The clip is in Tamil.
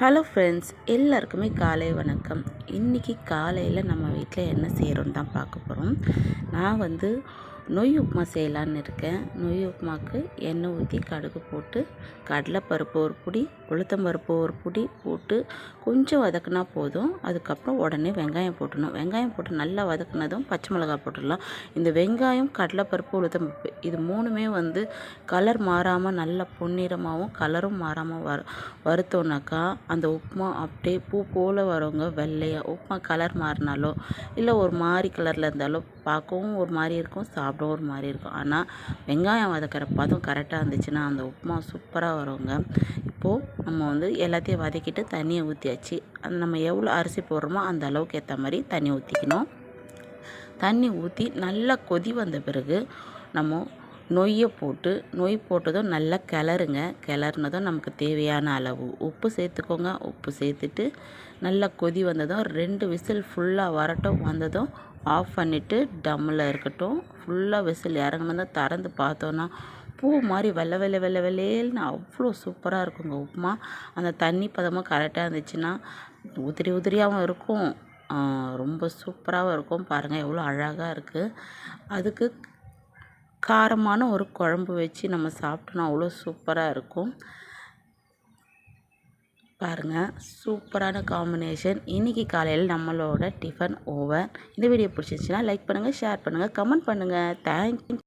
ஹலோ ஃப்ரெண்ட்ஸ் எல்லாருக்குமே காலை வணக்கம். இன்றைக்கி காலையில் நம்ம வீட்டில் என்ன செய்கிறோன்னு தான் பார்க்க போகிறோம் நான் வந்து நொய் உப்புமா செய்யலான்னு இருக்கேன். நொய் உப்புமாவுக்கு எண்ணெய் ஊற்றி கடுகு போட்டு கடலைப்பருப்பு ஒரு பொடி உளுத்தம்பருப்பு ஒரு பொடி போட்டு கொஞ்சம் வதக்குனா போதும். அதுக்கப்புறம் உடனே வெங்காயம் போட்டுடணும். வெங்காயம் போட்டு நல்லா வதக்குனதும் பச்சை மிளகாய் போட்டுடலாம். இந்த வெங்காயம் கடலைப்பருப்பு உளுத்தம்பருப்பு இது மூணுமே வந்து கலர் மாறாமல் நல்லா பொன்னிறமாகவும் கலரும் மாறாமல் வர வறுத்தோன்னாக்கா அந்த உப்புமா அப்படியே பூ போல் வரவங்க வெள்ளையாக உப்புமா கலர் மாறினாலோ இல்லை ஒரு மாதிரி கலரில் இருந்தாலோ பார்க்கவும் ஒரு மாதிரி இருக்கும் சாப்பிடவும் ஒரு மாதிரி இருக்கும். ஆனால் வெங்காயம் வதக்கிற பதம் கரெக்டாக இருந்துச்சுன்னா அந்த உப்புமா சூப்பராக வருங்க. இப்போது நம்ம வந்து எல்லாத்தையும் வதக்கிட்டு தண்ணியை ஊற்றியாச்சு அந்த நம்ம எவ்வளோ அரிசி போடுறோமோ அந்த அளவுக்கு ஏற்ற மாதிரி தண்ணி ஊற்றிக்கணும் தண்ணி ஊற்றி நல்லா கொதி வந்த பிறகு நம்ம நொய்யை போட்டு நொய் போட்டதும் நல்லா கிளறுங்க. கிளறுனதும் நமக்கு தேவையான அளவு. உப்பு சேர்த்துக்கோங்க. உப்பு சேர்த்துட்டு நல்லா கொதி வந்ததும் ரெண்டு விசில் ஃபுல்லாக வரட்டும் வந்ததும் ஆஃப் பண்ணிவிட்டு டம்மில் இருக்கட்டும். ஃபுல்லாக விசில் இறங்குனதும் திறந்து பார்த்தோன்னா பூ மாதிரி வெள்ளை வெள்ளை வெள்ளை வெள்ளேல்னு அவ்வளோ சூப்பராக இருக்குங்க. உப்புமா. அந்த தண்ணி பதமும் கரெக்டாக இருந்துச்சுன்னா உதிரி உதிரியாகவும் இருக்கும். ரொம்ப சூப்பராகவும் இருக்கும். பாருங்கள் எவ்வளோ அழகாக இருக்குது அதுக்கு காரமான ஒரு குழம்பு வச்சு நம்ம சாப்பிட்டோன்னா அவ்வளோ சூப்பராக இருக்கும். பாருங்கள் சூப்பரான காம்பினேஷன் இன்றைக்கி காலையில் நம்மளோட டிஃபன் ஓவர் இந்த வீடியோ பிடிச்சிருந்துச்சின்னா லைக் பண்ணுங்கள் ஷேர் பண்ணுங்கள் கமெண்ட் பண்ணுங்கள் தேங்க்யூ